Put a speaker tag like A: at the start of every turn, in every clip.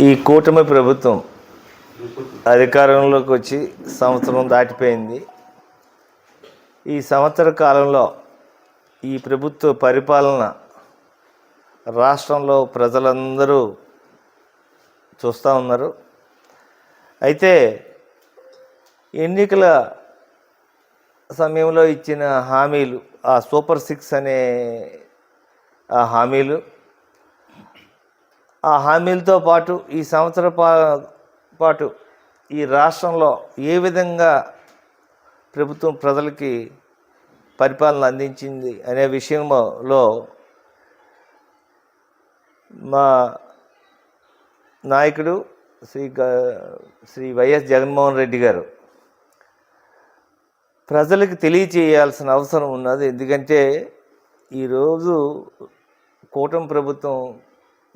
A: ఈ కూటమి ప్రభుత్వం అధికారంలోకి వచ్చి సంవత్సరం దాటిపోయింది. ఈ సంవత్సర కాలంలో ఈ ప్రభుత్వ పరిపాలన రాష్ట్రంలో ప్రజలందరూ చూస్తూ ఉన్నారు. అయితే ఎన్నికల సమయంలో ఇచ్చిన హామీలు ఆ సూపర్ సిక్స్ అనే ఆ హామీలు ఆ హామీలతో పాటు ఈ సంవత్సర పా- పాటు ఈ రాష్ట్రంలో ఏ విధంగా ప్రభుత్వం ప్రజలకి పరిపాలన అందించింది అనే విషయంలో మా నాయకుడు శ్రీ శ్రీ వైఎస్ జగన్మోహన్ రెడ్డి గారు ప్రజలకు తెలియచేయాల్సిన అవసరం ఉన్నది. ఎందుకంటే ఈరోజు కూటమి ప్రభుత్వం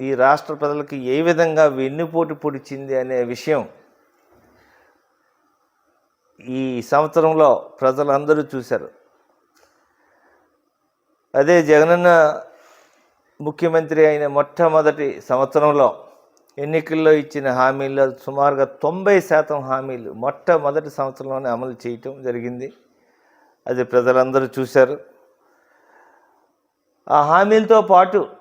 A: ఈ రాష్ట్ర ప్రజలకి ఏ విధంగా వెన్నుపోటు పొడిచింది అనే విషయం ఈ సంవత్సరంలో ప్రజలందరూ చూశారు. అదే జగనన్న ముఖ్యమంత్రి అయిన మొట్టమొదటి సంవత్సరంలో ఎన్నికల్లో ఇచ్చిన హామీల్లో సుమారుగా తొంభై శాతం హామీలు మొట్టమొదటి సంవత్సరంలోనే అమలు చేయటం జరిగింది. అది ప్రజలందరూ చూశారు. ఆ హామీలతో పాటు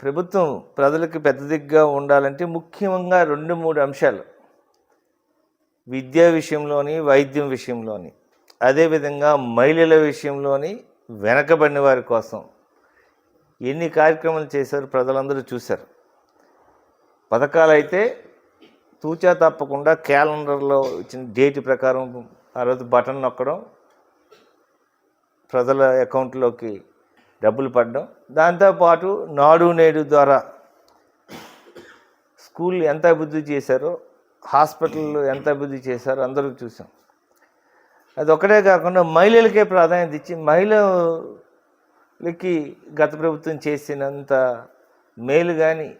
A: ప్రభుత్వం ప్రజలకు పెద్ద దిగ్గా ఉండాలంటే ముఖ్యంగా రెండు మూడు అంశాలు. విద్యా విషయంలోని వైద్యం విషయంలోని అదేవిధంగా మహిళల విషయంలోని వెనకబడిన వారి కోసం ఎన్ని కార్యక్రమాలు చేశారు ప్రజలందరూ చూశారు. పథకాలు అయితే తూచా తప్పకుండా క్యాలెండర్లో ఇచ్చిన డేట్ ప్రకారం ఆ రోజు బటన్ నొక్కడం ప్రజల అకౌంట్లోకి డబ్బులు పడడం. దాంతోపాటు నాడు నేడు ద్వారా స్కూల్ ఎంత అభివృద్ధి చేశారో హాస్పిటల్ ఎంత అభివృద్ధి చేశారో అందరూ చూసాం. అది ఒకటే కాకుండా మహిళలకే ప్రాధాన్యత ఇచ్చి మహిళలకి గత ప్రభుత్వం చేసినంత మేలు కానీ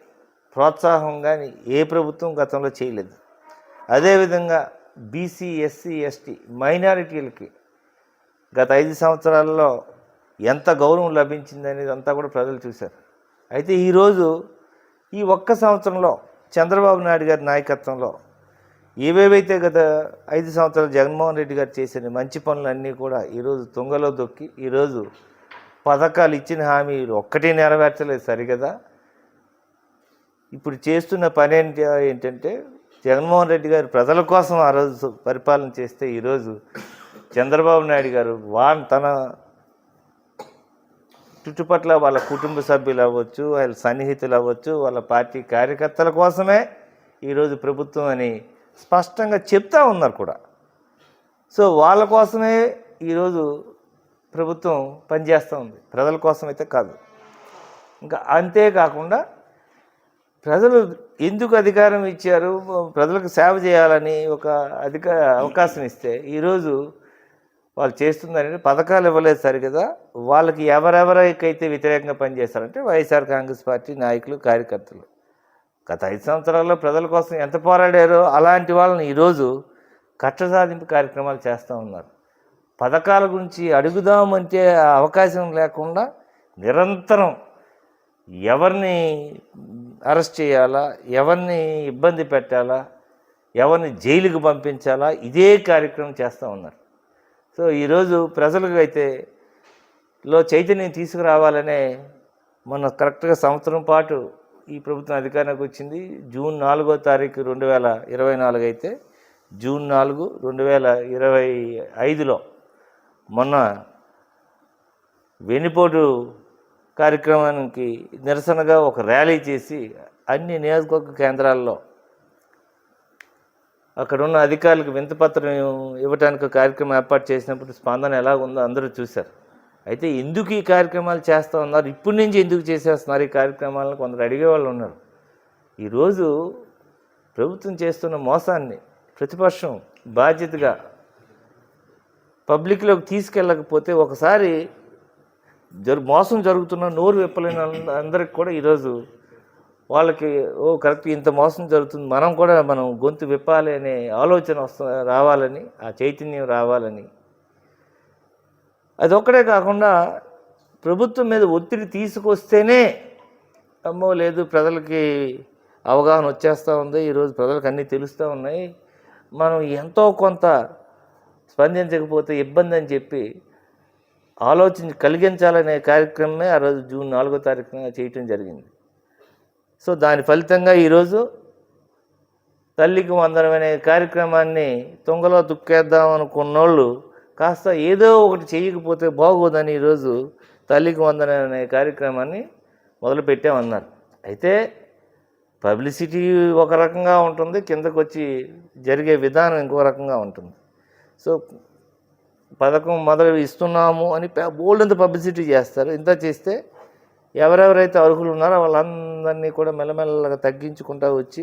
A: ప్రోత్సాహం కానీ ఏ ప్రభుత్వం గతంలో చేయలేదు. అదేవిధంగా బీసీ ఎస్సీ ఎస్టీ మైనారిటీలకి గత ఐదు సంవత్సరాల్లో ఎంత గౌరవం లభించింది అనేది అంతా కూడా ప్రజలు చూశారు. అయితే ఈరోజు ఈ ఒక్క సంవత్సరంలో చంద్రబాబు నాయుడు గారి నాయకత్వంలో ఏవేవైతే గత ఐదు సంవత్సరాలు జగన్మోహన్ రెడ్డి గారు చేసిన మంచి పనులన్నీ కూడా ఈరోజు తుంగలో దొక్కి ఈరోజు పథకాలు ఇచ్చిన హామీలు ఒక్కటి నెరవేర్చలేదు సరిగదా. ఇప్పుడు చేస్తున్న పని ఏంటి ఏంటంటే జగన్మోహన్ రెడ్డి గారు ప్రజల కోసం ఆ రోజు పరిపాలన చేస్తే ఈరోజు చంద్రబాబు నాయుడు గారు వా తన చుట్టుపట్ల వాళ్ళ కుటుంబ సభ్యులు అవ్వచ్చు వాళ్ళ సన్నిహితులు అవ్వచ్చు వాళ్ళ పార్టీ కార్యకర్తల కోసమే ఈరోజు ప్రభుత్వం అని స్పష్టంగా చెప్తా ఉన్నారు కూడా. సో వాళ్ళ కోసమే ఈరోజు ప్రభుత్వం పనిచేస్తూ ఉంది. ప్రజల కోసం అయితే కాదు. ఇంకా అంతేకాకుండా ప్రజలు ఎందుకు అధికారం ఇచ్చారు? ప్రజలకు సేవ చేయాలని ఒక అధిక అవకాశం ఇస్తే ఈరోజు వాళ్ళు చేస్తుందని పథకాలు ఇవ్వలేదు సరిగదా. వాళ్ళకి ఎవరెవరికైతే వ్యతిరేకంగా పనిచేస్తారంటే వైఎస్ఆర్ కాంగ్రెస్ పార్టీ నాయకులు కార్యకర్తలు. గత ఐదు సంవత్సరాల్లో ప్రజల కోసం ఎంత పోరాడారో అలాంటి వాళ్ళని ఈరోజు కక్ష సాధింపు కార్యక్రమాలు చేస్తూ ఉన్నారు. పథకాల గురించి అడుగుదామంటే అవకాశం లేకుండా నిరంతరం ఎవరిని అరెస్ట్ చేయాలా ఎవరిని ఇబ్బంది పెట్టాలా ఎవరిని జైలుకి పంపించాలా ఇదే కార్యక్రమం చేస్తూ ఉన్నారు. సో ఈరోజు ప్రజలకు అయితే లో చైతన్యం తీసుకురావాలనే మన కరెక్ట్గా సంవత్సరం పాటు ఈ ప్రభుత్వం అధికారానికి వచ్చింది. జూన్ నాలుగో తారీఖు రెండు వేల ఇరవై నాలుగు అయితే జూన్ నాలుగు రెండు వేల ఇరవై ఐదులో మొన్న వెన్నుపోటు కార్యక్రమానికి నిరసనగా ఒక ర్యాలీ చేసి అన్ని నియోజకవర్గ కేంద్రాల్లో అక్కడ ఉన్న అధికారులకు వింతపత్రం ఇవ్వడానికి కార్యక్రమం ఏర్పాటు చేసినప్పుడు స్పందన ఎలా ఉందో అందరూ చూశారు. అయితే ఎందుకు ఈ కార్యక్రమాలు చేస్తూ ఉన్నారు? ఇప్పటి నుంచి ఎందుకు చేసేస్తున్నారు ఈ కార్యక్రమాలను కొందరు అడిగే వాళ్ళు ఉన్నారు. ఈరోజు ప్రభుత్వం చేస్తున్న మోసాన్ని ప్రతిపక్షం బాధ్యతగా పబ్లిక్లోకి తీసుకెళ్ళకపోతే ఒకసారి జరు మోసం జరుగుతున్న నోరు విప్పలేని అందరికి కూడా ఈరోజు వాళ్ళకి ఓ కరెక్ట్ ఇంత మోసం జరుగుతుంది. మనం కూడా మనం గొంతు విప్పాలి అనే ఆలోచన వస్తు రావాలని ఆ చైతన్యం రావాలని. అది ఒక్కడే కాకుండా ప్రభుత్వం మీద ఒత్తిడి తీసుకొస్తేనే అమ్మో లేదు ప్రజలకి అవగాహన వచ్చేస్తూ ఉంది. ఈరోజు ప్రజలకు అన్నీ తెలుస్తూ ఉన్నాయి. మనం ఎంతో కొంత స్పందించకపోతే ఇబ్బంది అని చెప్పి ఆలోచించి కలిగించాలనే కార్యక్రమమే ఆ రోజు జూన్ నాలుగో తారీఖున చేయటం జరిగింది. సో దాని ఫలితంగా ఈరోజు తల్లికి వందనం అనే కార్యక్రమాన్ని తుంగలో దుక్కేద్దాం అనుకున్నోళ్ళు కాస్త ఏదో ఒకటి చేయకపోతే బాగోదని ఈరోజు తల్లికి వందనం అనే కార్యక్రమాన్ని మొదలుపెట్టామన్నారు. అయితే పబ్లిసిటీ ఒక రకంగా ఉంటుంది కిందకు వచ్చి జరిగే విధానం ఇంకో రకంగా ఉంటుంది. సో పథకం మొదలు ఇస్తున్నాము అని బోల్డ్ పబ్లిసిటీ చేస్తారు ఇంత చేస్తే ఎవరెవరైతే అర్హులు ఉన్నారో వాళ్ళందరినీ కూడా మెల్లమెల్లగా తగ్గించుకుంటూ వచ్చి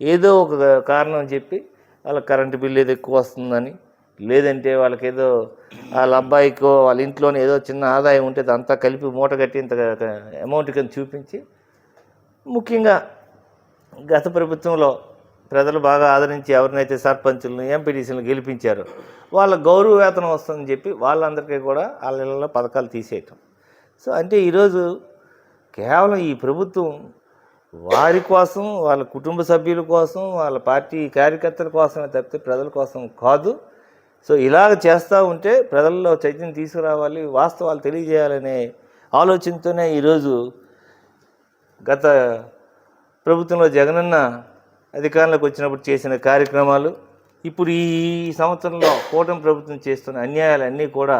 A: ఏదో ఒక కారణం చెప్పి వాళ్ళకి కరెంటు బిల్లు ఏదో ఎక్కువ వస్తుందని లేదంటే వాళ్ళకి ఏదో వాళ్ళ అబ్బాయికో వాళ్ళ ఇంట్లోనే ఏదో చిన్న ఆదాయం ఉంటే అంతా కలిపి మూట కట్టి ఇంత అమౌంట్ కింద చూపించి ముఖ్యంగా గత ప్రభుత్వంలో ప్రజలు బాగా ఆదరించి ఎవరినైతే సర్పంచులను ఎంపీటీసీలను గెలిపించారో వాళ్ళ గౌరవ వేతనం వస్తుందని చెప్పి వాళ్ళందరికీ కూడా వాళ్ళ ఇళ్ళలో పథకాలు తీసేయటం. సో అంటే ఈరోజు కేవలం ఈ ప్రభుత్వం వారి కోసం వాళ్ళ కుటుంబ సభ్యుల కోసం వాళ్ళ పార్టీ కార్యకర్తల కోసమే తప్పితే ప్రజల కోసం కాదు. సో ఇలాగ చేస్తూ ఉంటే ప్రజల్లో చైతన్యం తీసుకురావాలి వాస్తవాలు తెలియజేయాలనే ఆలోచనతోనే ఈరోజు గత ప్రభుత్వంలో జగనన్న అధికారంలోకి వచ్చినప్పుడు చేసిన కార్యక్రమాలు ఇప్పుడు ఈ సంవత్సరంలో కూటమి ప్రభుత్వం చేస్తున్న అన్యాయాలన్నీ కూడా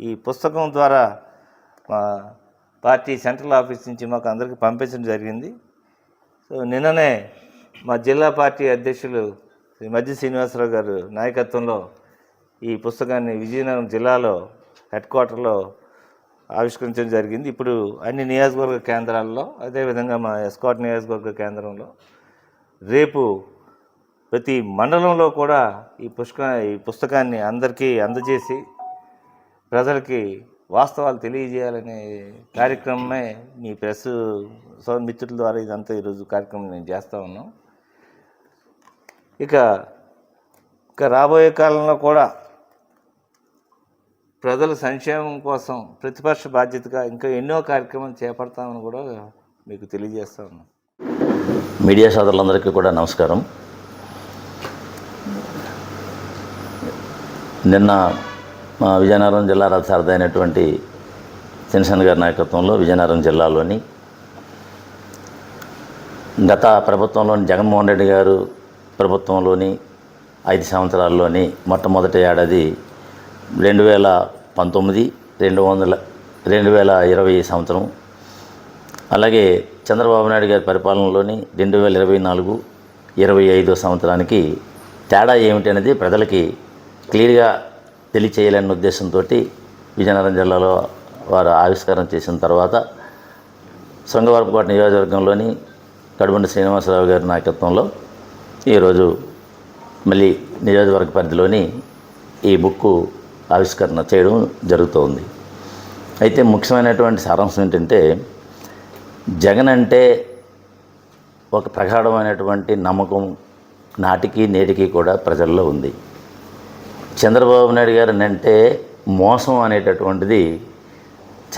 A: ఈ పుస్తకం ద్వారా మా పార్టీ సెంట్రల్ ఆఫీస్ నుంచి మాకు అందరికీ పంపించడం జరిగింది. సో నిన్ననే మా జిల్లా పార్టీ అధ్యక్షులు శ్రీ మధ్య శ్రీనివాసరావు గారు నాయకత్వంలో ఈ పుస్తకాన్ని విజయనగరం జిల్లాలో హెడ్ క్వార్టర్లో ఆవిష్కరించడం జరిగింది. ఇప్పుడు అన్ని నియోజకవర్గ కేంద్రాల్లో అదేవిధంగా మా ఎస్కాట్ నియోజకవర్గ కేంద్రంలో రేపు ప్రతి మండలంలో కూడా ఈ పుష్క ఈ పుస్తకాన్ని అందరికీ అందజేసి ప్రజలకి వాస్తవాలు తెలియజేయాలనే కార్యక్రమమే మీ ప్రెస్ సో మిత్రుల ద్వారా ఇదంతా ఈరోజు కార్యక్రమం నేను చేస్తూ ఉన్నాం ఇక ఇక రాబోయే కాలంలో కూడా ప్రజల సంక్షేమం కోసం ప్రతిపక్ష బాధ్యతగా ఇంకా ఎన్నో కార్యక్రమాలు చేపడతామని కూడా మీకు తెలియజేస్తా ఉన్నాం
B: మీడియా సోదరులందరికీ కూడా నమస్కారం. నిన్న మా విజయనగరం జిల్లా రథసారథి అయినటువంటి చిన్నసన్ గారి నాయకత్వంలో విజయనగరం జిల్లాలోని గత ప్రభుత్వంలోని జగన్మోహన్ రెడ్డి గారు ప్రభుత్వంలోని ఐదు సంవత్సరాల్లోని మొట్టమొదటి ఏడాది రెండు వేల పంతొమ్మిది రెండు వందల రెండు వేల ఇరవై సంవత్సరం అలాగే చంద్రబాబు నాయుడు గారి పరిపాలనలోని రెండు వేల ఇరవై నాలుగు ఇరవై ఐదో సంవత్సరానికి తేడా ఏమిటి అనేది ప్రజలకి క్లియర్గా తెలియచేయాలనే ఉద్దేశంతో విజయనగరం జిల్లాలో వారు ఆవిష్కరణ చేసిన తర్వాత శృంగవరపుకోట నియోజకవర్గంలోని కడుబండి శ్రీనివాసరావు గారి నాయకత్వంలో ఈరోజు మళ్ళీ నియోజకవర్గ పరిధిలోని ఈ బుక్కు ఆవిష్కరణ చేయడం జరుగుతోంది. అయితే ముఖ్యమైనటువంటి సారాంశం ఏంటంటే జగన్ అంటే ఒక ప్రగాఢమైనటువంటి నమ్మకం నాటికి నేటికి కూడా ప్రజల్లో ఉంది. చంద్రబాబు నాయుడు గారు అంటే మోసం అనేటటువంటిది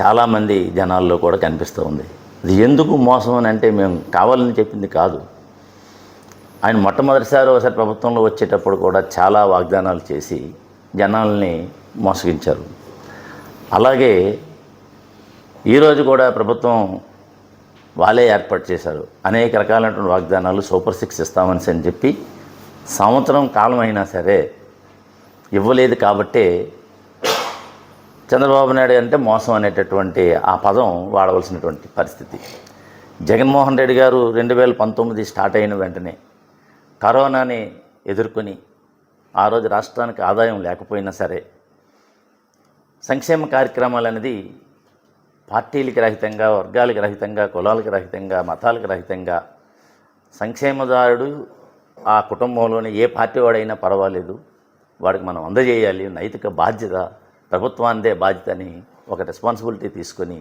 B: చాలామంది జనాల్లో కూడా కనిపిస్తూ ఉంది. అది ఎందుకు మోసం అని అంటే మేము కావాలని చెప్పింది కాదు. ఆయన మొట్టమొదటిసారి ఒకసారి ప్రభుత్వంలో వచ్చేటప్పుడు కూడా చాలా వాగ్దానాలు చేసి జనాల్ని మోసగించారు. అలాగే ఈరోజు కూడా ప్రభుత్వం వాళ్ళే ఏర్పాటు చేశారు. అనేక రకాలైనటువంటి వాగ్దానాలు సూపర్ సిక్స్ ఇస్తామని అని చెప్పి సంవత్సరం కాలం అయినా సరే ఇవ్వలేదు కాబట్టే చంద్రబాబు నాయుడు అంటే మోసం అనేటటువంటి ఆ పదం వాడవలసినటువంటి పరిస్థితి. జగన్మోహన్ రెడ్డి గారు రెండు వేల పంతొమ్మిది స్టార్ట్ అయిన వెంటనే కరోనాని ఎదుర్కొని ఆ రోజు రాష్ట్రానికి ఆదాయం లేకపోయినా సరే సంక్షేమ కార్యక్రమాలు అనేది పార్టీలకి రహితంగా వర్గాలకు రహితంగా కులాలకు రహితంగా మతాలకు రహితంగా సంక్షేమదారుడు ఆ కుటుంబంలోని ఏ పార్టీ వాడైనా పర్వాలేదు. వాడికి మనం అందజేయాలి నైతిక బాధ్యత ప్రభుత్వాందే బాధ్యత అని ఒక రెస్పాన్సిబిలిటీ తీసుకొని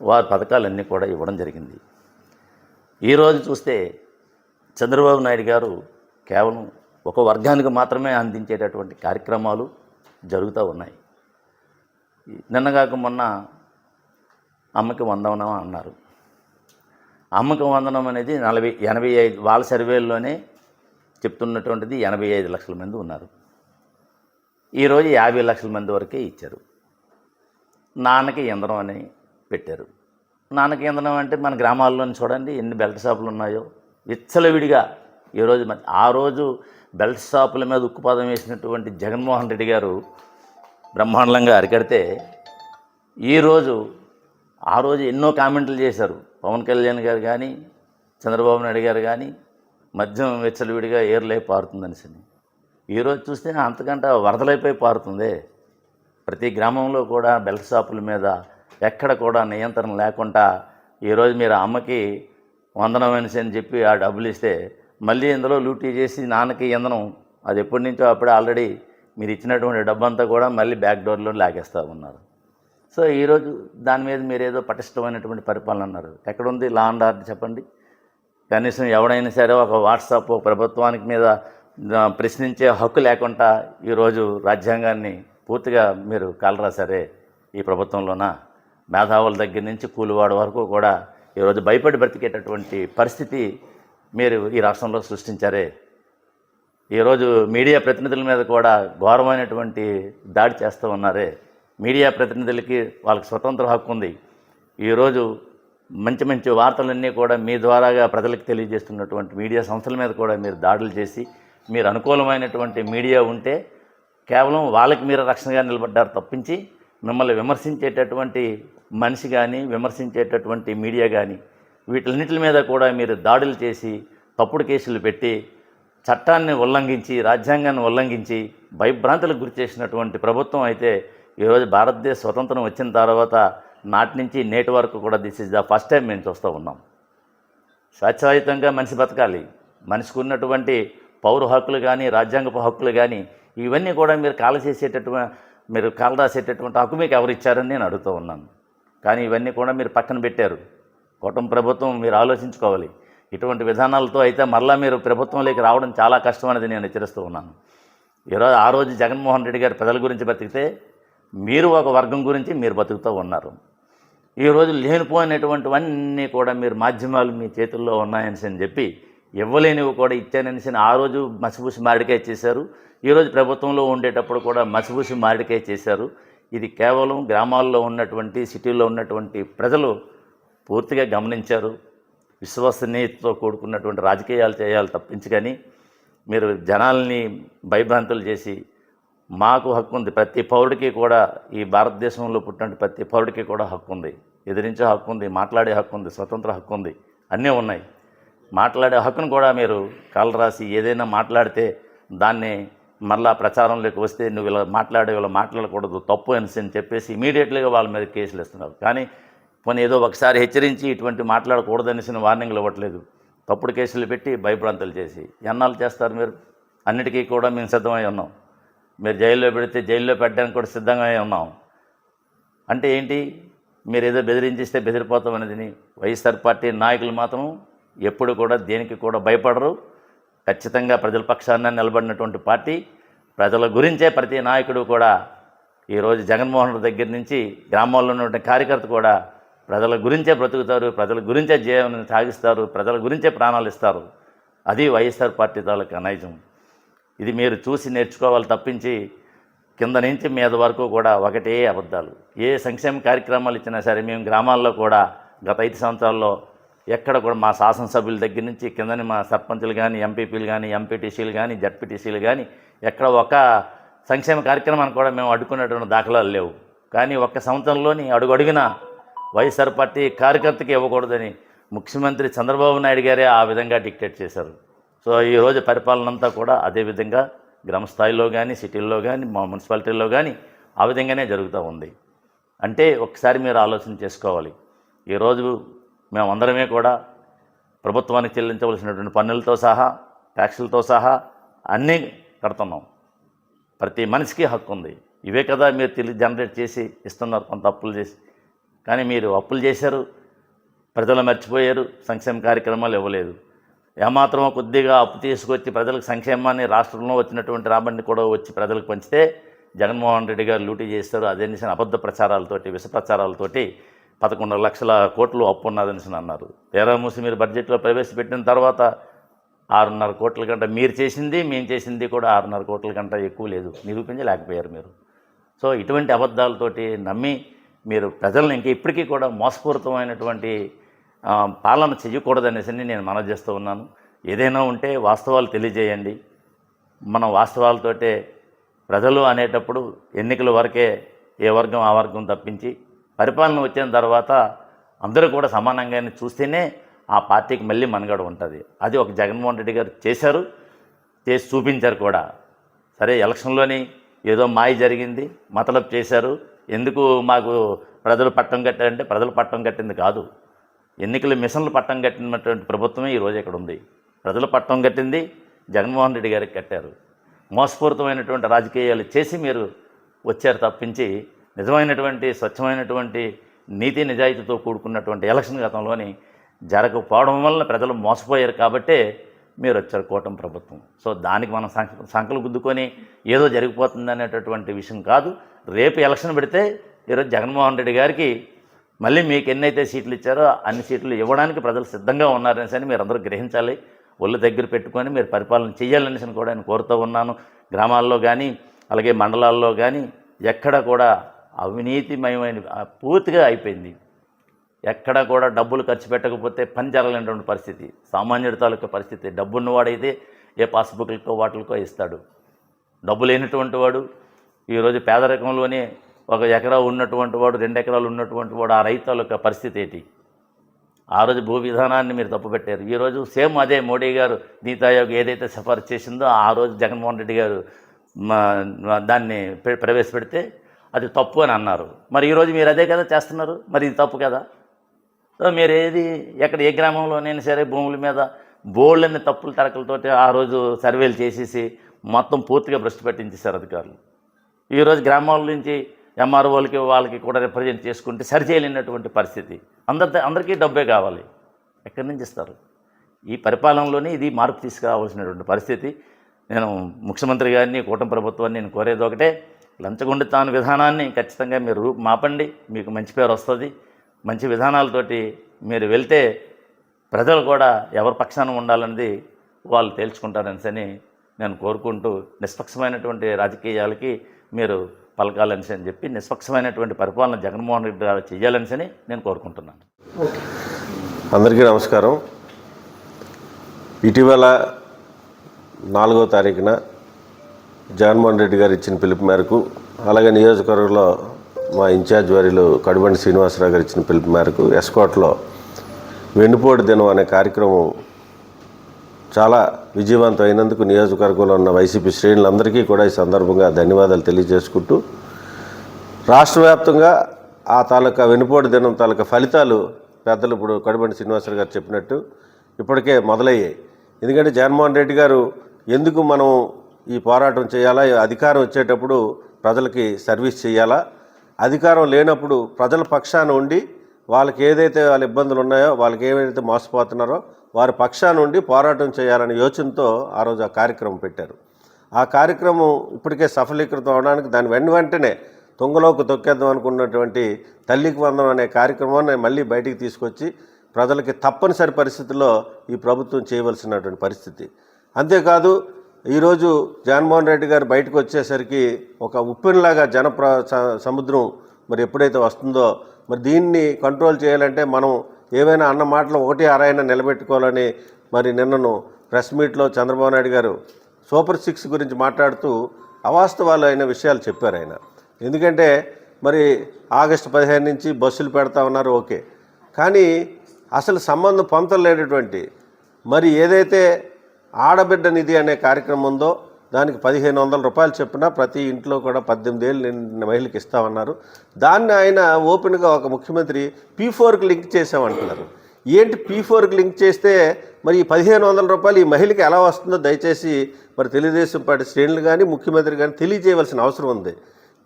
B: వారి పథకాలన్నీ కూడా ఇవ్వడం జరిగింది. ఈరోజు చూస్తే చంద్రబాబు నాయుడు గారు కేవలం ఒక వర్గానికి మాత్రమే అందించేటటువంటి కార్యక్రమాలు జరుగుతూ ఉన్నాయి. నిన్నగాక మొన్న అమ్మకి వందనం అన్నారు. అమ్మకి వందనం అనేది నలభై ఎనభై ఐదు వాళ్ళ సర్వేల్లోనే చెప్తున్నటువంటిది ఎనభై ఐదు లక్షల మంది ఉన్నారు. ఈరోజు యాభై లక్షల మంది వరకే ఇచ్చారు. నాన్నకి ఇంధనం అని పెట్టారు. నాన్నకి ఇంధనం అంటే మన గ్రామాల్లోని చూడండి ఎన్ని బెల్ట్ షాపులు ఉన్నాయో. విచ్చలవిడిగా ఈరోజు ఆ రోజు బెల్ట్ షాపుల మీద ఉక్కుపాదం వేసినటువంటి జగన్మోహన్ రెడ్డి గారు బ్రహ్మాండంగా అరికడితే ఈరోజు ఆ రోజు ఎన్నో కామెంట్లు చేశారు. పవన్ కళ్యాణ్ గారు కానీ చంద్రబాబు నాయుడు గారు కానీ మద్యం వెచ్చలవిడిగా ఏర్లై పారుతుందనిసి ఈరోజు చూస్తే అంతకంటే వరదలైపోయి పారుతుంది. ప్రతి గ్రామంలో కూడా బెల్ట్ షాపుల మీద ఎక్కడ కూడా నియంత్రణ లేకుండా ఈరోజు మీరు అమ్మకి వందనం అనేసి అని చెప్పి ఆ డబ్బులు ఇస్తే మళ్ళీ ఇందులో లూటీ చేసి నాన్నకి ఇంధనం అది ఎప్పటి నుంచో అప్పుడే ఆల్రెడీ మీరు ఇచ్చినటువంటి డబ్బంతా కూడా మళ్ళీ బ్యాక్ డోర్లో లాగేస్తూ ఉన్నారు. సో ఈరోజు దాని మీద మీరు ఏదో పటిష్టమైనటువంటి పరిపాలన అన్నారు. ఎక్కడుంది లా అండ్ ఆర్డర్ చెప్పండి. కనీసం ఎవడైనా సరే ఒక వాట్సాప్ ప్రభుత్వానికి మీద ప్రశ్నించే హక్కు లేకుండా ఈరోజు రాజ్యాంగాన్ని పూర్తిగా మీరు కాలరాసారే ఈ ప్రభుత్వంలోన? మేధావుల దగ్గర నుంచి కూలివాడ వరకు కూడా ఈరోజు భయపడి బ్రతికేటటువంటి పరిస్థితి మీరు ఈ రాష్ట్రంలో సృష్టించారే. ఈరోజు మీడియా ప్రతినిధుల మీద కూడా ఘోరమైనటువంటి దాడి చేస్తూ ఉన్నారే. మీడియా ప్రతినిధులకి వాళ్ళకి స్వతంత్ర హక్కు ఉంది. ఈరోజు మంచి మంచి వార్తలన్నీ కూడా మీ ద్వారాగా ప్రజలకు తెలియజేస్తున్నటువంటి మీడియా సంస్థల మీద కూడా మీరు దాడులు చేసి మీరు అనుకూలమైనటువంటి మీడియా ఉంటే కేవలం వాళ్ళకి మీరు రక్షణగా నిలబడ్డారు తప్పించి మిమ్మల్ని విమర్శించేటటువంటి మనిషి కానీ విమర్శించేటటువంటి మీడియా కానీ వీటిలన్నిటి మీద కూడా మీరు దాడులు చేసి తప్పుడు కేసులు పెట్టి చట్టాన్ని ఉల్లంఘించి రాజ్యాంగాన్ని ఉల్లంఘించి భయభ్రాంతులకు గురి చేసినటువంటి ప్రభుత్వం అయితే ఈరోజు భారతదేశ స్వతంత్రం వచ్చిన తర్వాత నాటి నుంచి నేటి వరకు కూడా this is the first time మేము చూస్తూ ఉన్నాం. స్వచ్ఛాయుతంగా మనిషి బతకాలి. మనిషికి ఉన్నటువంటి పౌర హక్కులు కానీ రాజ్యాంగపు హక్కులు కానీ ఇవన్నీ కూడా మీరు కాల చేసేటటువంటి మీరు కాల రాసేటటువంటి హక్కు మీకు ఎవరు ఇచ్చారని నేను అడుగుతూ ఉన్నాను. కానీ ఇవన్నీ కూడా మీరు పక్కన పెట్టారు. కూటమి ప్రభుత్వం మీరు ఆలోచించుకోవాలి. ఇటువంటి విధానాలతో అయితే మరలా మీరు ప్రభుత్వంలోకి రావడం చాలా కష్టం అనేది నేను హెచ్చరిస్తూ ఉన్నాను. ఈరోజు ఆ రోజు జగన్మోహన్ రెడ్డి గారు ప్రజల గురించి బతికితే మీరు ఒక వర్గం గురించి మీరు బతుకుతూ ఉన్నారు. ఈరోజు లేనిపోయినటువంటివన్నీ కూడా మీరు మాధ్యమాలు మీ చేతుల్లో ఉన్నాయని చెప్పి ఇవ్వలేనివి కూడా ఇచ్చానని ఆ రోజు మసిపూసి మామిడికాయ చేశారు. ఈరోజు ప్రభుత్వంలో ఉండేటప్పుడు కూడా మసిపూసి మామిడికాయ చేశారు. ఇది కేవలం గ్రామాల్లో ఉన్నటువంటి సిటీల్లో ఉన్నటువంటి ప్రజలు పూర్తిగా గమనించారు. విశ్వసనీయతతో కూడుకున్నటువంటి రాజకీయాలు చేయాలి తప్పించి కానీ మీరు జనాల్ని భయభ్రాంతులు చేసి మాకు హక్కు ఉంది. ప్రతి పౌరుడికి కూడా ఈ భారతదేశంలో పుట్టిన ప్రతి పౌరుడికి కూడా హక్కు ఉంది. ఎదిరించే హక్కు ఉంది మాట్లాడే హక్కు ఉంది స్వతంత్ర హక్కు ఉంది. అన్నీ ఉన్నాయి. మాట్లాడే హక్కును కూడా మీరు కాలు రాసి ఏదైనా మాట్లాడితే దాన్ని మళ్ళా ప్రచారంలోకి వస్తే నువ్వు ఇలా మాట్లాడే ఇలా మాట్లాడకూడదు తప్పు అని అని చెప్పేసి ఇమీడియట్లీగా వాళ్ళ మీద కేసులు ఇస్తున్నారు కానీ పోనీ ఏదో ఒకసారి హెచ్చరించి ఇటువంటి మాట్లాడకూడదనేసిన వార్నింగ్లు ఇవ్వట్లేదు. తప్పుడు కేసులు పెట్టి భయభ్రాంతులు చేసి. ఎన్నాళ్ళు చేస్తారు మీరు? అన్నిటికీ కూడా మేము సిద్ధమై ఉన్నాం. మీరు జైల్లో పెడితే జైల్లో పెట్టడానికి కూడా సిద్ధంగా ఉన్నాం. అంటే ఏంటి? మీరు ఏదో బెదిరించిస్తే బెదిరిపోతాం అనేది వైఎస్ఆర్ పార్టీ నాయకులు మాత్రం ఎప్పుడు కూడా దేనికి కూడా భయపడరు. ఖచ్చితంగా ప్రజల పక్షాన నిలబడినటువంటి పార్టీ ప్రజల గురించే ప్రతి నాయకుడు కూడా ఈరోజు జగన్మోహన్ రెడ్డి దగ్గర నుంచి గ్రామాల్లో ఉన్నటువంటి కార్యకర్త కూడా ప్రజల గురించే బ్రతుకుతారు ప్రజల గురించే జీవనం సాగిస్తారు ప్రజల గురించే ప్రాణాలు ఇస్తారు. అది వైఎస్ఆర్ పార్టీ తాలూకా నైజం. ఇది మీరు చూసి నేర్చుకోవాలి తప్పించి కింద నుంచి మీద వరకు కూడా ఒకటే అబద్ధాలు. ఏ సంక్షేమ కార్యక్రమాలు ఇచ్చినా సరే మేము గ్రామాల్లో కూడా గత ఐదు సంవత్సరాల్లో ఎక్కడ కూడా మా శాసనసభ్యుల దగ్గర నుంచి కిందని మా సర్పంచులు కానీ ఎంపీపీలు కానీ ఎంపీటీసీలు కానీ జడ్పీటీసీలు కానీ ఎక్కడ ఒక సంక్షేమ కార్యక్రమాన్ని కూడా మేము అడ్డుకునేటువంటి దాఖలాలు లేవు. కానీ ఒక్క సంవత్సరంలోని అడుగడుగున వైఎస్ఆర్ పార్టీ కార్యకర్తకి ఇవ్వకూడదని ముఖ్యమంత్రి చంద్రబాబు నాయుడు గారే ఆ విధంగా డిక్టేట్ చేశారు. సో ఈరోజు పరిపాలన అంతా కూడా అదే విధంగా గ్రామ స్థాయిలో కానీ సిటీల్లో కానీ మా మున్సిపాలిటీల్లో కానీ ఆ విధంగానే జరుగుతూ ఉంది. అంటే ఒకసారి మీరు ఆలోచన చేసుకోవాలి. ఈరోజు మేమందరమే కూడా ప్రభుత్వానికి చెల్లించవలసినటువంటి పన్నులతో సహా ట్యాక్సులతో సహా అన్నీ కడుతున్నాం. ప్రతి మనిషికి హక్కు ఉంది. ఇవే కదా మీరు తెలియ జనరేట్ చేసి ఇస్తున్నారు కొంత అప్పులు చేసి. కానీ మీరు అప్పులు చేశారు ప్రజలు మర్చిపోయారు సంక్షేమ కార్యక్రమాలు ఇవ్వలేదు. ఏమాత్రం కొద్దిగా అప్పు తీసుకొచ్చి ప్రజలకు సంక్షేమాన్ని రాష్ట్రంలో వచ్చినటువంటి రాబడిని కూడా వచ్చి ప్రజలకు పంచితే జగన్మోహన్ రెడ్డి గారు లూటీ చేస్తారు. అదే నిసిన అబద్ధ ప్రచారాలతోటి విష ప్రచారాలతోటి పదకొండు లక్షల కోట్లు అప్పు ఉన్నదని అన్నారు. తీరా మూసి మీరు బడ్జెట్లో ప్రవేశపెట్టిన తర్వాత ఆరున్నర కోట్ల కంటే మీరు చేసింది మేము చేసింది కూడా ఆరున్నర కోట్ల కంటే ఎక్కువ లేదు. నిరూపించలేకపోయారు మీరు. సో ఇటువంటి అబద్ధాలతోటి నమ్మి మీరు ప్రజలను ఇంకా ఇప్పటికీ కూడా మోసపూరితమైనటువంటి పాలన చేయకూడదనేసి నేను మనవి చేస్తూ ఉన్నాను. ఏదైనా ఉంటే వాస్తవాలు తెలియజేయండి. మనం వాస్తవాలతోటే ప్రజలు అనేటప్పుడు ఎన్నికల వరకే ఏ వర్గం ఆ వర్గం తప్పించి పరిపాలన వచ్చిన తర్వాత అందరూ కూడా సమానంగానే చూస్తేనే ఆ పార్టీకి మళ్ళీ మనుగడ ఉంటుంది. అది ఒక జగన్మోహన్ రెడ్డి గారు చేశారు చేసి చూపించారు కూడా. సరే ఎలక్షన్లోని ఏదో మాయ జరిగింది మతలబ్ చేశారు. ఎందుకు మాకు ప్రజలు పట్టం కట్టారంటే ప్రజలు పట్టం కట్టింది కాదు. ఎన్నికల మిషన్లు పట్టం కట్టినటువంటి ప్రభుత్వమే ఈరోజు ఇక్కడ ఉంది. ప్రజలు పట్టం కట్టింది జగన్మోహన్ రెడ్డి గారికి కట్టారు. మోసపూరితమైనటువంటి రాజకీయాలు చేసి మీరు వచ్చారు తప్పించి నిజమైనటువంటి స్వచ్ఛమైనటువంటి నీతి నిజాయితీతో కూడుకున్నటువంటి ఎలక్షన్ గతంలోని జరగకపోవడం వల్ల ప్రజలు మోసపోయారు కాబట్టే మీరు వచ్చారు కూటమి ప్రభుత్వం. సో దానికి మనం సంక సంకలు గుద్దుకొని ఏదో జరిగిపోతుంది అనేటటువంటి విషయం కాదు. రేపు ఎలక్షన్ పెడితే ఈరోజు జగన్మోహన్ రెడ్డి గారికి మళ్ళీ మీకు ఎన్నైతే సీట్లు ఇచ్చారో అన్ని సీట్లు ఇవ్వడానికి ప్రజలు సిద్ధంగా ఉన్నారనేసి అని మీరు అందరూ గ్రహించాలి. ఒళ్ళు దగ్గర పెట్టుకొని మీరు పరిపాలన చేయాలనేసి కూడా నేను కోరుతూ ఉన్నాను. గ్రామాల్లో కానీ అలాగే మండలాల్లో కానీ ఎక్కడ కూడా అవినీతిమయమైన పూర్తిగా అయిపోయింది. ఎక్కడ కూడా డబ్బులు ఖర్చు పెట్టకపోతే పని జరగలేనటువంటి పరిస్థితి. సామాన్యుడి తాలూకా పరిస్థితి. డబ్బున్నవాడైతే ఏ పాస్బుక్లకో వాటికో ఇస్తాడు. డబ్బు లేనటువంటి వాడు ఈరోజు పేదరికంలోనే ఒక ఎకరా ఉన్నటువంటి వాడు రెండు ఎకరాలు ఉన్నటువంటి వాడు ఆ రైతు తాలూకా పరిస్థితి ఏంటి? ఆ రోజు భూ విధానాన్ని మీరు తప్పుపెట్టారు ఈరోజు సేమ్ అదే మోడీ గారు నీతి ఆయోగ్ ఏదైతే సిఫారసు చేసిందో ఆ రోజు జగన్మోహన్ రెడ్డి గారు మా- దాన్ని ప్రవేశపెడితే అది తప్పు అని అన్నారు. మరి ఈరోజు మీరు అదే కదా చేస్తున్నారు? మరి ఇది తప్పు కదా? సో మీరు ఏది ఎక్కడ ఏ గ్రామంలోనైనా సరే భూముల మీద బోల్డ్ని తప్పుల తరకలతోటి ఆ రోజు సర్వేలు చేసేసి మొత్తం పూర్తిగా భ్రష్టు పట్టించేశారు అధికారులు. ఈరోజు గ్రామాల నుంచి ఎంఆర్ఓలకి వాళ్ళకి కూడా రిప్రజెంట్ చేసుకుంటే సరిచేయలేనటువంటి పరిస్థితి. అందరి అందరికీ డబ్బే కావాలి. ఎక్కడి నుంచి ఇస్తారు? ఈ పరిపాలనలోనే ఇది మార్పు తీసుకురావాల్సినటువంటి పరిస్థితి. నేను ముఖ్యమంత్రి గారిని కూటమి ప్రభుత్వాన్ని నేను కోరేది ఒకటే. లంచగొండితాను విధానాన్ని ఖచ్చితంగా మీరు రూపు మాపండి మీకు మంచి పేరు వస్తుంది. మంచి విధానాలతోటి మీరు వెళ్తే ప్రజలు కూడా ఎవరి పక్షాన ఉండాలన్నది వాళ్ళు తేల్చుకుంటారనిసని నేను కోరుకుంటూ నిష్పక్షమైనటువంటి రాజకీయాలకి మీరు పలకాలని అని చెప్పి నిష్పక్షమైనటువంటి పరిపాలన జగన్మోహన్ రెడ్డి గారు చేయాలనిసని నేను కోరుకుంటున్నాను.
C: అందరికీ నమస్కారం. ఇటీవల నాలుగో తారీఖున జగన్మోహన్ రెడ్డి గారు ఇచ్చిన పిలుపు మేరకు అలాగే నియోజకవర్గంలో మా ఇన్ఛార్జ్ వారిలో కడుబండి శ్రీనివాసరావు గారు ఇచ్చిన పిలుపు మేరకు ఎస్కోట్లో వెన్నుపోటు దినం అనే కార్యక్రమం చాలా విజయవంతం అయినందుకు నియోజకవర్గంలో ఉన్న వైసీపీ శ్రేణులందరికీ కూడా ఈ సందర్భంగా ధన్యవాదాలు తెలియజేసుకుంటూ రాష్ట్ర వ్యాప్తంగా ఆ తాలూకా వెనుపోటు దినం తాలూకా ఫలితాలు పెద్దలు ఇప్పుడు కడుబండి శ్రీనివాసరావు గారు చెప్పినట్టు ఇప్పటికే మొదలయ్యాయి. ఎందుకంటే జగన్మోహన్ రెడ్డి గారు ఎందుకు మనం ఈ పోరాటం చేయాలా? అధికారం వచ్చేటప్పుడు ప్రజలకి సర్వీస్ చేయాలా? అధికారం లేనప్పుడు ప్రజల పక్షాన ఉండి వాళ్ళకి ఏదైతే వాళ్ళ ఇబ్బందులు ఉన్నాయో వాళ్ళకి ఏమైతే మోసపోతున్నారో వారి పక్షాన ఉండి పోరాటం చేయాలనే యోచనతో ఆ రోజు ఆ కార్యక్రమం పెట్టారు. ఆ కార్యక్రమం ఇప్పటికే సఫలీకృతం అవడానికి దాని వెంట వెంటనే తుంగలోకి తొక్కేద్దాం అనుకున్నటువంటి తల్లికి వందనం అనే కార్యక్రమాన్ని మళ్ళీ బయటికి తీసుకొచ్చి ప్రజలకి తప్పనిసరి పరిస్థితుల్లో ఈ ప్రభుత్వం చేయవలసినటువంటి పరిస్థితి. అంతేకాదు ఈరోజు జగన్మోహన్ రెడ్డి గారు బయటకు వచ్చేసరికి ఒక ఉప్పెనలాగా జనప్ర స- సముద్రం మరి ఎప్పుడైతే వస్తుందో మరి దీన్ని కంట్రోల్ చేయాలంటే మనం ఏవైనా అన్న మాటలు ఒకటి అరైనా నిలబెట్టుకోవాలని మరి నిన్నను ప్రెస్ మీట్లో చంద్రబాబు నాయుడు గారు సూపర్ సిక్స్ గురించి మాట్లాడుతూ అవాస్తవాలు అయిన విషయాలు చెప్పారు ఆయన. ఎందుకంటే మరి ఆగస్టు పదిహేను నుంచి బస్సులు పెడతా ఉన్నారు ఓకే. కానీ అసలు సంబంధం పొంతలేనటువంటి మరి ఏదైతే ఆడబిడ్డ నిధి అనే కార్యక్రమం ఉందో దానికి పదిహేను వందల రూపాయలు చెప్పిన ప్రతి ఇంట్లో కూడా పద్దెనిమిది ఏళ్ళు నిన్న మహిళకి ఇస్తామన్నారు. దాన్ని ఆయన ఓపెన్గా ఒక ముఖ్యమంత్రి పీ ఫోర్కి లింక్ చేసామంటున్నారు ఏంటి పీ ఫోర్కి లింక్ చేస్తే మరి ఈ పదిహేను వందల రూపాయలు ఈ మహిళకి ఎలా వస్తుందో దయచేసి మరి తెలుగుదేశం పార్టీ శ్రేణులు కానీ ముఖ్యమంత్రి కానీ తెలియజేయవలసిన అవసరం ఉంది.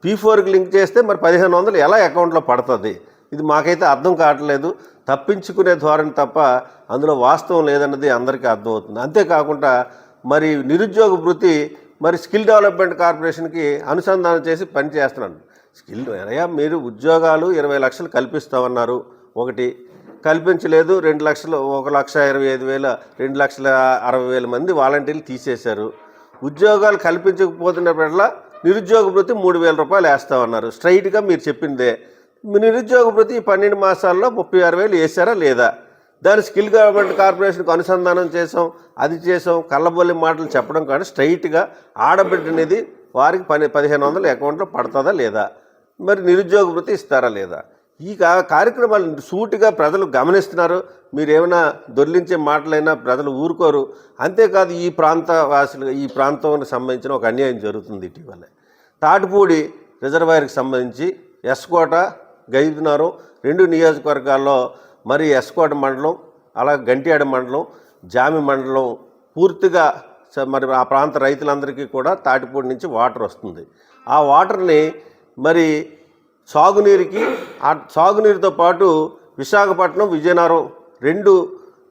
C: పీ ఫోర్కి లింక్ చేస్తే మరి పదిహేను వందలు ఎలా అకౌంట్లో పడుతుంది? ఇది మాకైతే అర్థం కావట్లేదు. తప్పించుకునే ధోరణి తప్ప అందులో వాస్తవం లేదన్నది అందరికీ అర్థమవుతుంది. అంతేకాకుండా మరి నిరుద్యోగ వృత్తి మరి స్కిల్ డెవలప్మెంట్ కార్పొరేషన్కి అనుసంధానం చేసి పని చేస్తున్నాను స్కిల్ అయ్యా మీరు ఉద్యోగాలు ఇరవై లక్షలు కల్పిస్తామన్నారు ఒకటి. కల్పించలేదు రెండు లక్షలు ఒక లక్ష ఇరవై ఐదు వేల రెండు లక్షల అరవై వేల మంది వాలంటీర్లు తీసేశారు. ఉద్యోగాలు కల్పించకపోతున్నప్పుడల్లా నిరుద్యోగ వృత్తి మూడు వేల రూపాయలు వేస్తామన్నారు స్ట్రైట్గా మీరు చెప్పిందే. నిరుద్యోగ ప్రతి పన్నెండు మాసాల్లో ముప్పై ఆరు వేలు వేసారా లేదా? దాని స్కిల్ గవర్నమెంట్ కార్పొరేషన్కి అనుసంధానం చేసాం అది చేసాం కళ్ళబొల్లి మాటలు చెప్పడం కానీ స్ట్రైట్గా ఆడబిడ్డ అనేది వారికి పని పదిహేను వందల అకౌంట్లో పడుతుందా లేదా? మరి నిరుద్యోగ వృత్తి ఇస్తారా లేదా? ఈ కార్యక్రమాలు సూటిగా ప్రజలు గమనిస్తున్నారు. మీరు ఏమైనా దొర్లించే మాటలైనా ప్రజలు ఊరుకోరు. అంతేకాదు ఈ ప్రాంత వాసులు ఈ ప్రాంతానికి సంబంధించిన ఒక అన్యాయం జరుగుతుంది ఇటీవల. తాటిపూడి రిజర్వాయర్కి సంబంధించి ఎస్కోట గైదునారం రెండు నియోజకవర్గాల్లో మరి ఎస్కోట మండలం అలా గంట్యాడ మండలం జామి మండలం పూర్తిగా స- మరి ఆ ప్రాంత రైతులందరికీ కూడా తాటిపూడి నుంచి వాటర్ వస్తుంది. ఆ వాటర్ని మరి సాగునీరుకి ఆ సాగునీరుతో పాటు విశాఖపట్నం విజయనగరం రెండు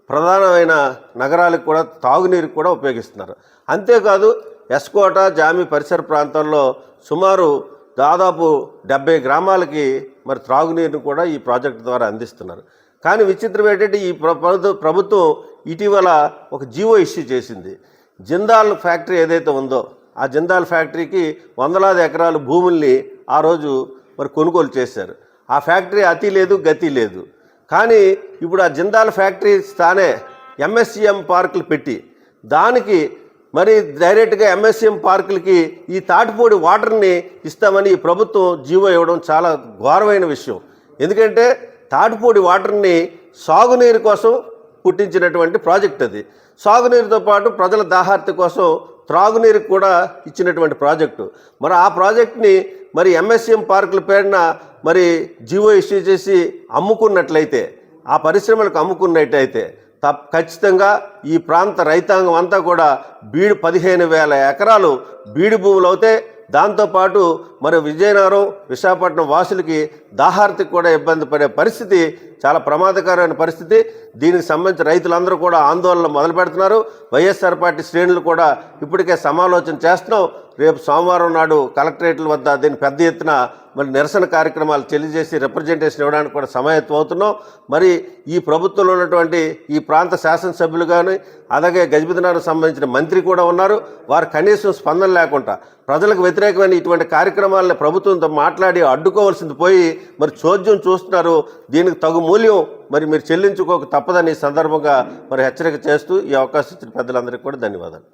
C: ప్రధానమైన నగరాలకు కూడా తాగునీరుకి కూడా ఉపయోగిస్తున్నారు. అంతేకాదు ఎస్కోట జామి పరిసర ప్రాంతాల్లో సుమారు దాదాపు డెబ్బై గ్రామాలకి మరి త్రాగునీరుని కూడా ఈ ప్రాజెక్టు ద్వారా అందిస్తున్నారు. కానీ విచిత్రం ఏంటంటే ఈ ప్ర- ప్రభుత్వం ఇటీవల ఒక జీవో ఇష్యూ చేసింది. జిందాల్ ఫ్యాక్టరీ ఏదైతే ఉందో ఆ జిందాల్ ఫ్యాక్టరీకి వందలాది ఎకరాలు భూముల్ని ఆ రోజు మరి కొనుగోలు చేశారు. ఆ ఫ్యాక్టరీ అతి లేదు గతి లేదు. కానీ ఇప్పుడు ఆ జిందాల్ ఫ్యాక్టరీ స్థానే ఎంఎస్సిఎం పార్కులు పెట్టి దానికి మరి డైరెక్ట్గా ఎంఎస్సిఎం పార్కులకి ఈ తాటిపూడి వాటర్ని ఇస్తామని ఈ ప్రభుత్వం జీవో ఇవ్వడం చాలా ఘోరమైన విషయం. ఎందుకంటే తాటిపూడి వాటర్ని సాగునీరు కోసం పుట్టించినటువంటి ప్రాజెక్ట్ అది. సాగునీరుతో పాటు ప్రజల దాహార్తి కోసం త్రాగునీరు కూడా ఇచ్చినటువంటి ప్రాజెక్టు. మరి ఆ ప్రాజెక్ట్ని మరి ఎంఎస్ఎం పార్కుల పేరున మరి జీవో ఇష్యూ చేసి అమ్ముకున్నట్లయితే ఆ పరిశ్రమలకు అమ్ముకున్నట్టయితే తప్ ఖచ్చితంగా ఈ ప్రాంత రైతాంగం అంతా కూడా బీడు పదిహేను వేల ఎకరాలు బీడు భూములు అవుతాయి దాంతోపాటు మరి విజయనగరం విశాఖపట్నం వాసులకి దాహార్తికి కూడా ఇబ్బంది పడే పరిస్థితి చాలా ప్రమాదకరమైన పరిస్థితి. దీనికి సంబంధించి రైతులందరూ కూడా ఆందోళన మొదలు పెడుతున్నారు వైఎస్ఆర్ పార్టీ శ్రేణులు కూడా ఇప్పటికే సమాలోచన చేస్తున్నాం. రేపు సోమవారం నాడు కలెక్టరేట్ల వద్ద దీన్ని పెద్ద ఎత్తున మరి నిరసన కార్యక్రమాలు తెలియజేసి రిప్రజెంటేషన్ ఇవ్వడానికి కూడా సమాయత్తం అవుతున్నాం. మరి ఈ ప్రభుత్వంలో ఉన్నటువంటి ఈ ప్రాంత శాసనసభ్యులు కానీ అలాగే గజబిదనానికి సంబంధించిన మంత్రి కూడా ఉన్నారు. వారు కనీసం స్పందన లేకుండా ప్రజలకు వ్యతిరేకమైన ఇటువంటి కార్యక్రమాలను ప్రభుత్వంతో మాట్లాడి అడ్డుకోవాల్సింది పోయి మరి చోద్యం చూస్తున్నారు. దీనికి తగు మూల్యం మరి మీరు చెల్లించుకోక తప్పదని సందర్భంగా మరి హెచ్చరిక చేస్తూ ఈ అవకాశం ఇచ్చిన పెద్దలందరికీ కూడా ధన్యవాదాలు.